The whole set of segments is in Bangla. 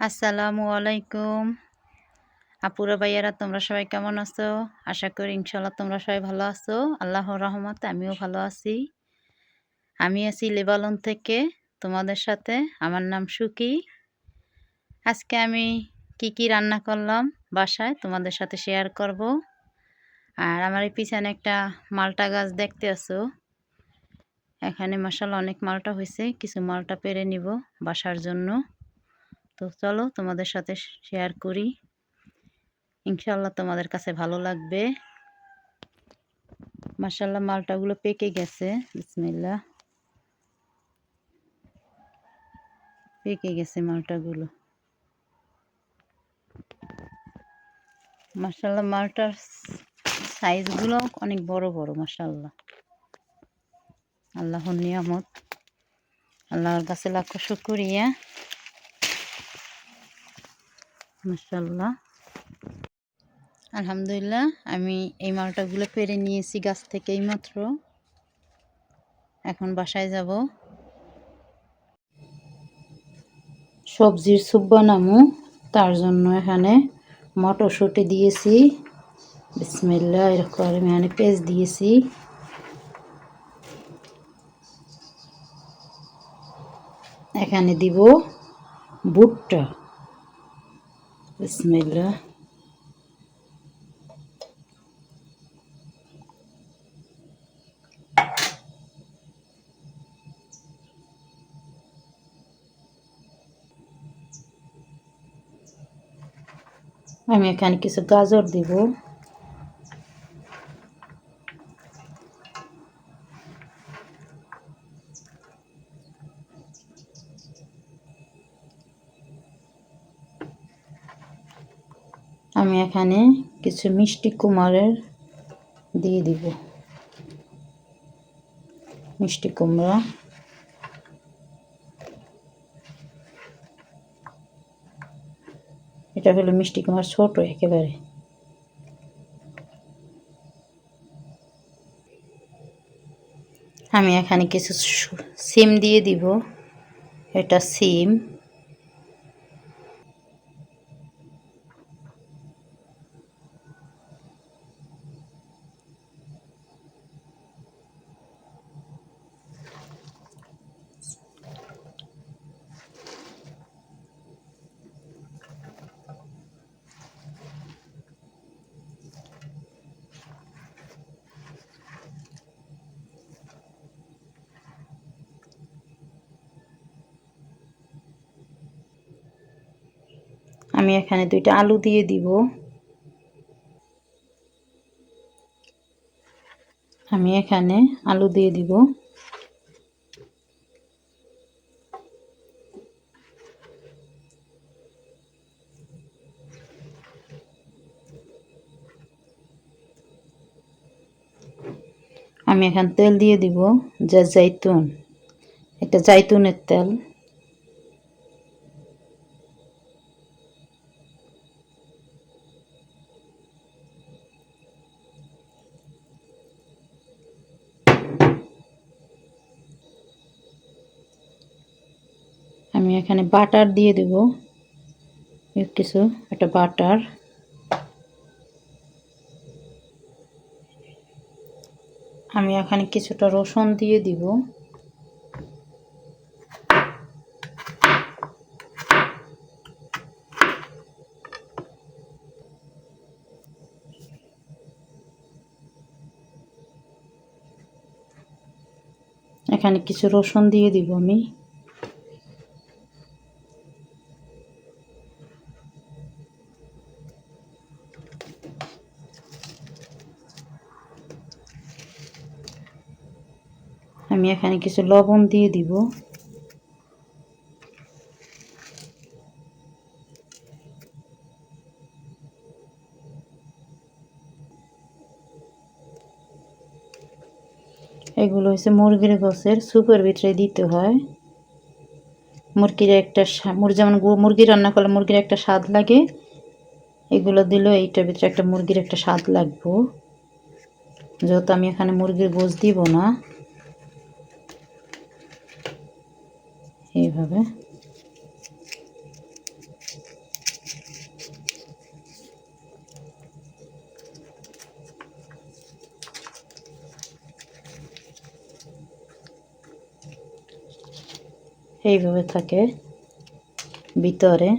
আসসালামু আলাইকুম। আপুরা ভাইয়ারা, তোমরা সবাই কেমন আছো? আশা করি ইনশাল্লাহ তোমরা সবাই ভালো আছো। আল্লাহর রহমত আমিও ভালো আছি। আমি আছি লেবালন থেকে তোমাদের সাথে। আমার নাম সুকি। আজকে আমি কি কি রান্না করলাম বাসায় তোমাদের সাথে শেয়ার করব। আর আমার এই পিছনে একটা মালটা গাছ দেখতে আছো। এখানে মশালা অনেক মালটা হয়েছে, কিছু মালটা পেরে নিব বাসার জন্য। তো চলো তোমাদের সাথে শেয়ার করি। ইনশাল্লাহ তোমাদের কাছে ভালো লাগবে। মাসাল্লাহ মালটাগুলো পেকে গেছে। বিসমিল্লা পেকে গেছে মালটাগুলো। মাসাল্লাহ মালটার সাইজগুলো অনেক বড় বড় মাসাল্লাহ আল্লাহর নিয়ামত। আল্লাহর কাছে লাখো শুক্রিয়া। মাসাল্লাহ আলহামদুলিল্লাহ, আমি এই মালটাগুলো পেরে নিয়েছি গাছ থেকে মাত্র। এখন বাসায় যাব। সবজির স্যুপ বানামু, তার জন্য এখানে মটরশুঁটি দিয়েছি। বিসমিল্লা এরকম এখানে পেঁয়াজ দিয়েছি। এখানে দিব ভুট্টা। বিসমিল্লা আমি এখানে কিছু গাজর দিব আমি এখানে কিছু মিষ্টি কুমারের দিয়ে দিব। মিষ্টি কুমড়া। এটা হলো মিষ্টি কুমার ছোট একেবারে। আমি এখানে কিছু সিম দিয়ে দিব। এটা সিম। আমি এখানে দুইটা আলু দিয়ে দিব। আমি এখানে আলু দিয়ে দিব। আমি এখানে তেল দিয়ে দিব, যা জাইতুন। এটা জাইতুনের তেল। আমি এখানে বাটার দিয়ে দেব। কিছু, একটা বাটার। আমি এখানে কিছুটা রসুন দিয়ে দিব। এখানে কিছু রসুন দিয়ে দিব আমি। আমি এখানে কিছু লবণ দিয়ে দিব। এগুলো হচ্ছে মুরগির গোছের সুপের ভিতরে দিতে হয়। মুরগির একটা মুরগি যেমন মুরগি রান্না করলে মুরগির একটা স্বাদ লাগে। এগুলো দিলেও এইটার ভিতরে একটা মুরগির একটা স্বাদ লাগবো। যেহেতু আমি এখানে মুরগির গোছ দিব না। এইভাবে। এইভাবে থাকে ভিতরে।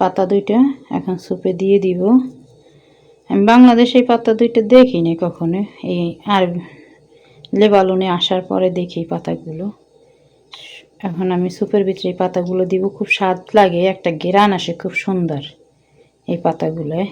পাতা দুইটা, এখন সুপে দিয়ে দিব। আমি বাংলাদেশে এই পাতা দুইটা দেখিনি কখনো। এই আর লেবালুনে আসার পরে দেখি পাতাগুলো। এখন আমি সুপের ভিতরে এই পাতাগুলো দিব, খুব স্বাদ লাগে, একটা গেরান আসে, খুব সুন্দর এই পাতাগুলোয়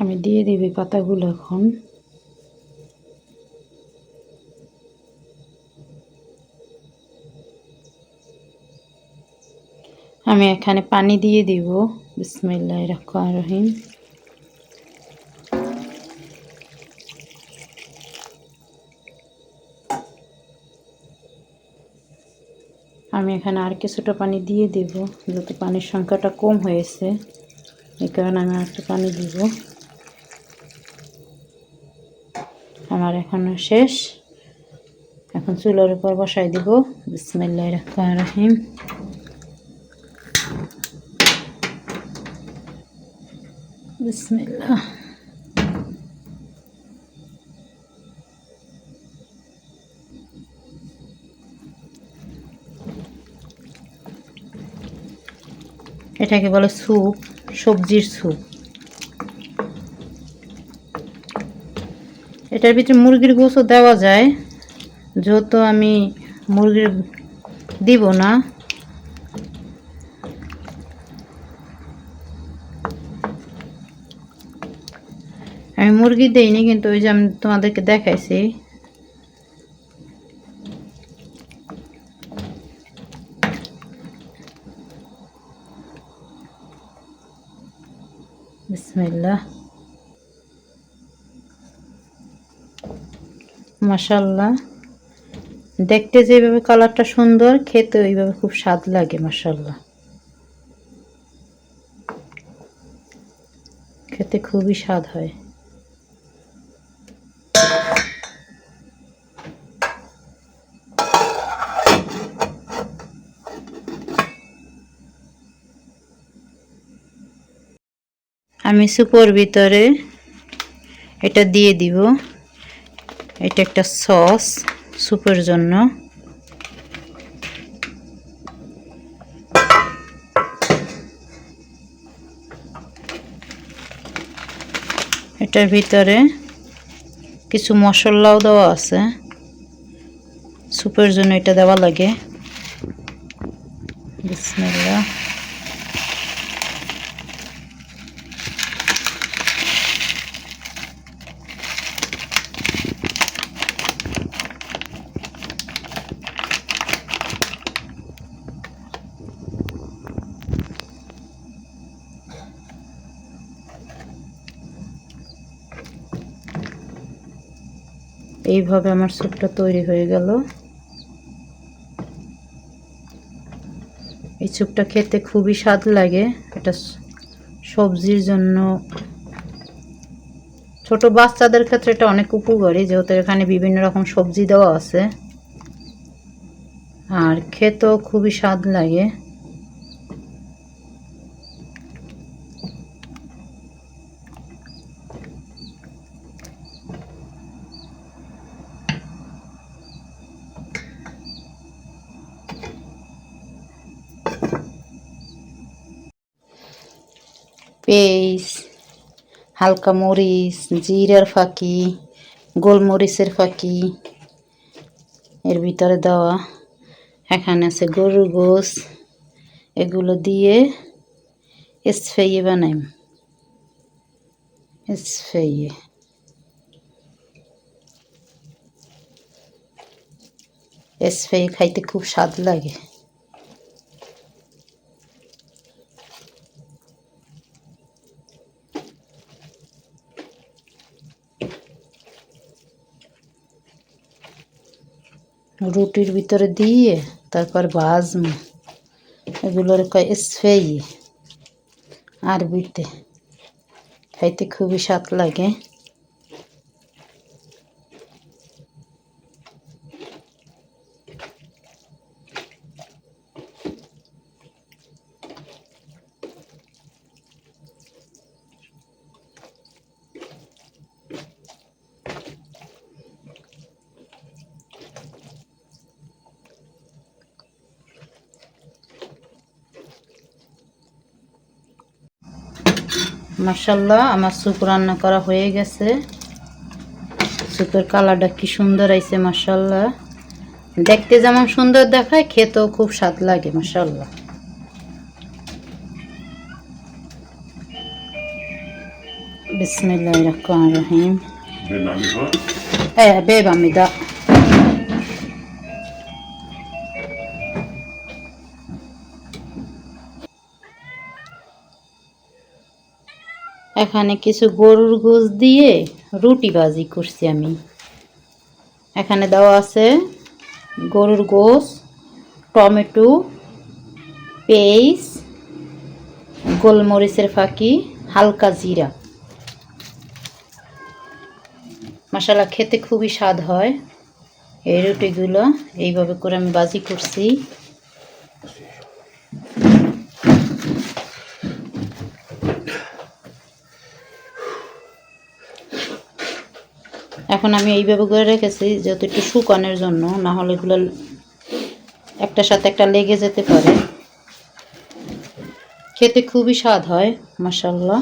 আমি দিয়ে দিব পাতাগুলো এখন। আমি এখানে পানি দিয়ে দিব। বিসমিল্লাহ রহমান রহিম। আমি এখানে আর কিছুটা পানি দিয়ে দেব, যেহেতু পানির সংখ্যাটা কম হয়েছে। এই কারণে আমি আর একটু পানি দিব। আমার এখনও শেষ। এখন চুলার উপর বসাই দিব। বিসমিল্লাহ রহমান রহিম। এটাকে বলে স্যুপ, সবজির স্যুপ। এটার ভিতরে মুরগির গোসও দেওয়া যায়, যেহেতু আমি মুরগির দিব না। আমি মুরগি দেইনি, কিন্তু ওই যে আমি তোমাদেরকে দেখাইছি। মাশাল্লাহ। দেখতে যেভাবে কালারটা সুন্দর, খেতে ওইভাবে খুব স্বাদ লাগে, মাশাল্লাহ। খেতে খুবই স্বাদ হয়। আমি সুপোর ভিতরে এটা দিয়ে দিব। এটা একটা সস সুপের জন্য। এটার ভিতরে কিছু মশলাও দেওয়া আছে। সুপের জন্য এটা দেওয়া লাগে। বিসমিল্লাহ। এইভাবে আমার স্যুপটা তৈরি হয়ে গেল। এই স্যুপটা খেতে খুবই স্বাদ লাগে। এটা সবজির জন্য ছোট বাচ্চাদের ক্ষেত্রে এটা অনেক উপকারী, যেহেতু এখানে বিভিন্ন রকম সবজি দেওয়া আছে। আর খেতেও খুবই স্বাদ লাগে। পেঁয়াজ, হালকা মরিচ, জিরার ফাঁকি, গোলমরিচের ফাঁকি, এর ভিতরে দেওয়া। এখানে আছে গরুর গোস এগুলো দিয়ে স্প্রে বানাই। স্প্রে স্প্রে খাইতে খুব স্বাদ লাগে। রুটির ভিতরে দিয়ে তারপর ভাজম এগুলোর কয় স্ফেই। আরবিতে। খাইতে খুবই স্বাদ লাগে। মার্শাল্লাহ আমার স্যুপ রান্না করা হয়ে গেছে। স্যুপের কালারটা কি সুন্দর আইছে মার্শাল্লাহ দেখতে যেমন সুন্দর দেখায় খেতেও খুব স্বাদ লাগে মার্শাল্লাহ বিসমিল্লাহ রহমান রহিম। Ben Ali var. Eh, এখানে কিছু গরুর গোশ দিয়ে রুটি ভাজি করছি আমি। এখানে দেওয়া আছে গরুর গোশ, টমেটো, পেঁয়াজ, গোলমরিচের ফাঁকি, হালকা জিরা। মশালা খেতে খুবই স্বাদ হয়। এই রুটিগুলো এইভাবে করে আমি বাজি করছি। এখন আমি এইভাবে করে রেখেছি যেহেতু একটু শুকানোর জন্য, না হলে এগুলো একটার সাথে একটা লেগে যেতে পারে। খেতে খুবই স্বাদ হয় মাসাল্লাহ